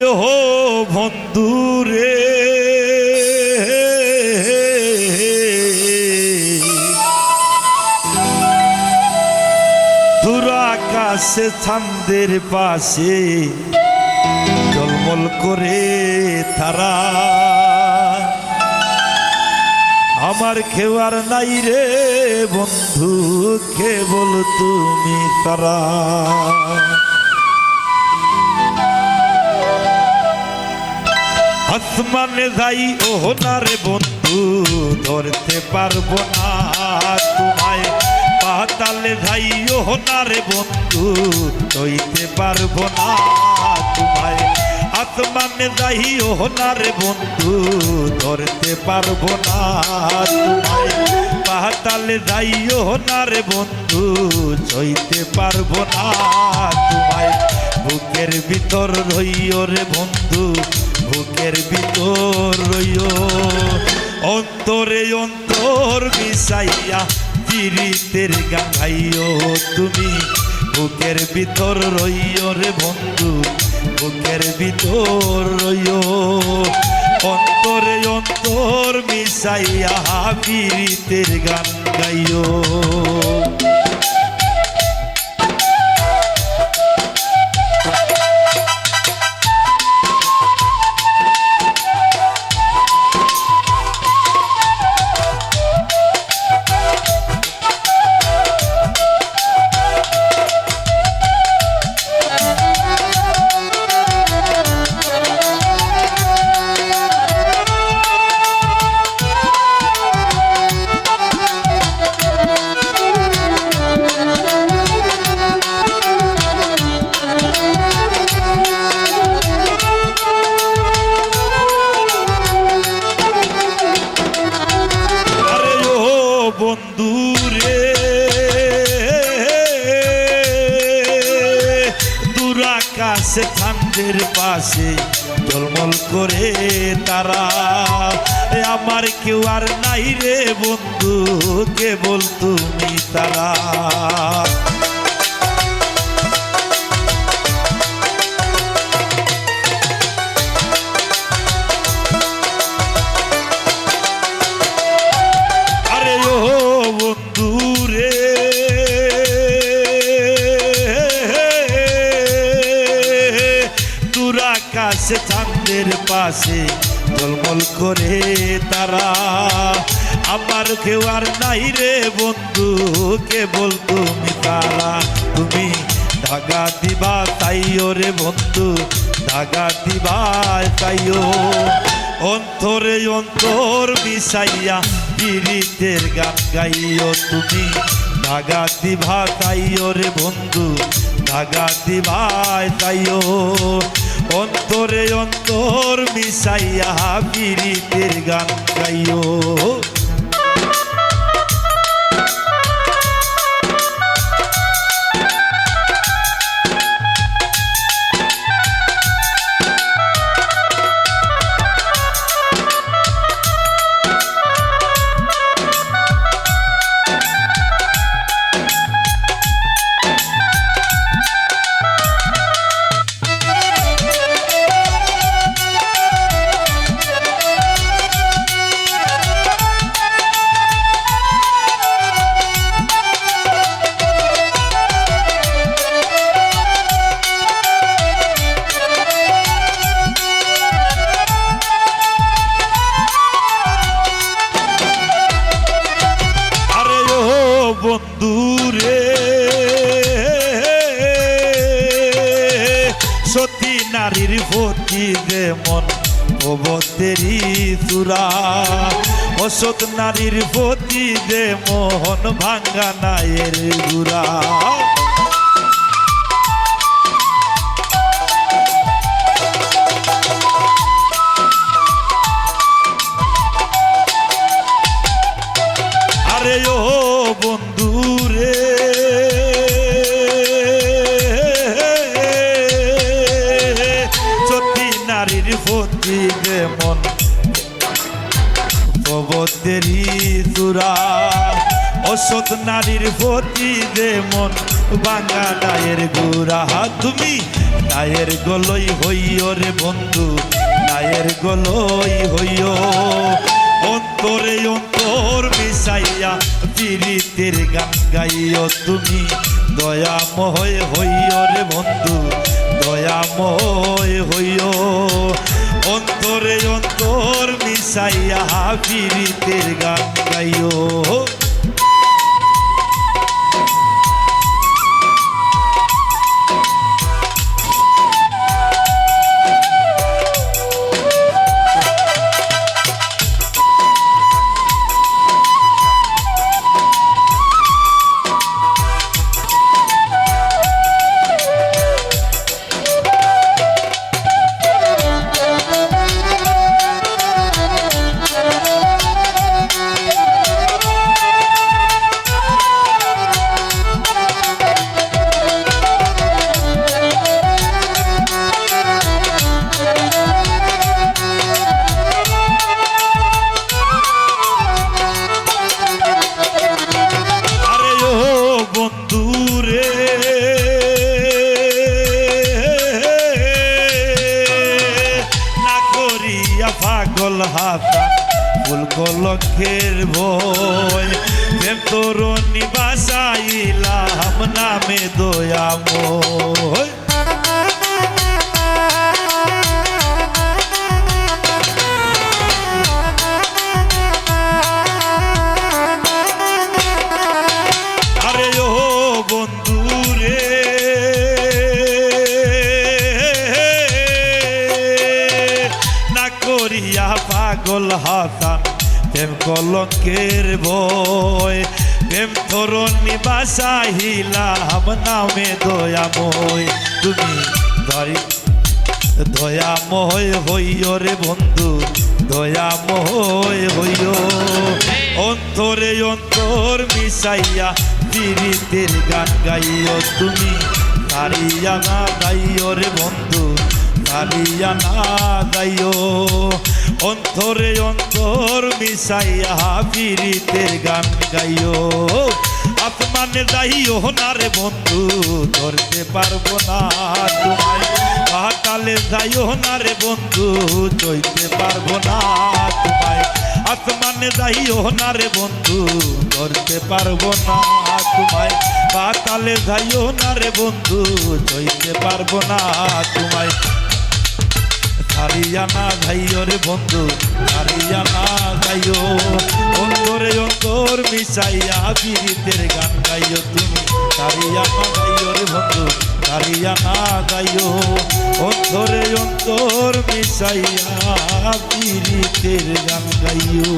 হো বন্ধুরে। দূর আকাশে ছান্দের পাশে জলমল করে তারা। আমার খেওয়ার নাই রে বন্ধু, কেবল তুমি তারা। আসমানে যাই না রে বন্ধু, ধরতে পারব না তোমায়। পাতালে যাই না রে বন্ধু ধইতে পারব না তোমায়। আসমানে যাই না রে বন্ধু, ধরতে পারব না তোমায়। পাতালে যাই না রে বন্ধু সইতে পারব না তোমায়। বুকের ভিতর রইও রে বন্ধু চিরিতের গাইও তুমি, বুকের ভিতর রইও রে বন্ধু, বুকের ভিতর রইও। অন্তরে অন্তর মিশাইয়া পীড়িতের গান গাইও। বন্ধু দুরাকাশে ঠান্ডের পাশে জলমল করে তারা। আমার কেউ আর নাই রে বন্ধু, কেবল তুমি তারা। পাশে জলমল করে তারা। আমার কেউ আর নাই রে বন্ধু কেবল তুমি তারা? তুমি ধাগা দিবা তাইও রে বন্ধু, ধাগা দিবা তাইও। অন্তরে অন্তর মিশাইয়া পীড়িতের গান গাইও তুমি, ধাগা দিবা তাইও রে বন্ধু, ধাগা দিবাই তাইও। অন্তরে অন্তর মিশাইয়া পীড়িতের গান গাইও। ভর্তি দে মন অবতেরি সুরা। অসৎ নারীর প্রতি দে মোহন ভাঙ্গা নায়ের গুড়া। প্রবতেরি চূড়া অসৎ নারীর প্রতি যে মন বাঙা নায়ের গুড়া। তুমি নায়ের গলই হইও রে বন্ধু, নায়ের গলই হইও। অন্তরে অন্তর মিশাইয়া পীড়িতের গান গাইও তুমি। দয়াময় হইও রে বন্ধু, দয়াময় হইও। অন্তরে অন্তর মিশাইয়া ফিরিতের গান গাইও। কলক্ষের ভয় প্রেম তোর নিবাসাইলাম নামে দয়াময় পাগল হাসান প্রেম কলঙ্কের বয়, প্রেম ধরণী বাসাহিলাম নামে দয়াময়। তুমি ধরি দয়াময় হইও রে বন্ধু, দয়াময় হইও। অন্তরে অন্তর মিশাইয়া পীড়িতের গান গাইও তুমি। তারিয়া না গাইও রে বন্ধু তারিয়া না গাইও। অন্তরে অন্তর মিশাইয়া পীড়িতের গান গাইও। আসমানে যাইও না রে বন্ধু, ধরতে পারব না তোমায়। পাতালে যাইও না রে বন্ধু, চইতে পারব না তোমায়। আসমানে যাইও না রে বন্ধু, ধরতে পারব না তোমায়। পাতালে যাইও না রে বন্ধু, চইতে পারব না তোমায়। হারিয়া না গাইও রে বন্ধু হারিয়া না গাইও অন্তরে অন্তর মিশাইয়া পীড়িতের গান গাইও তুমি হারিয়া না গাইও রে বন্ধু হারিয়া না গাইও অন্তরে অন্তর মিশাইয়া পীড়িতের গান গাইও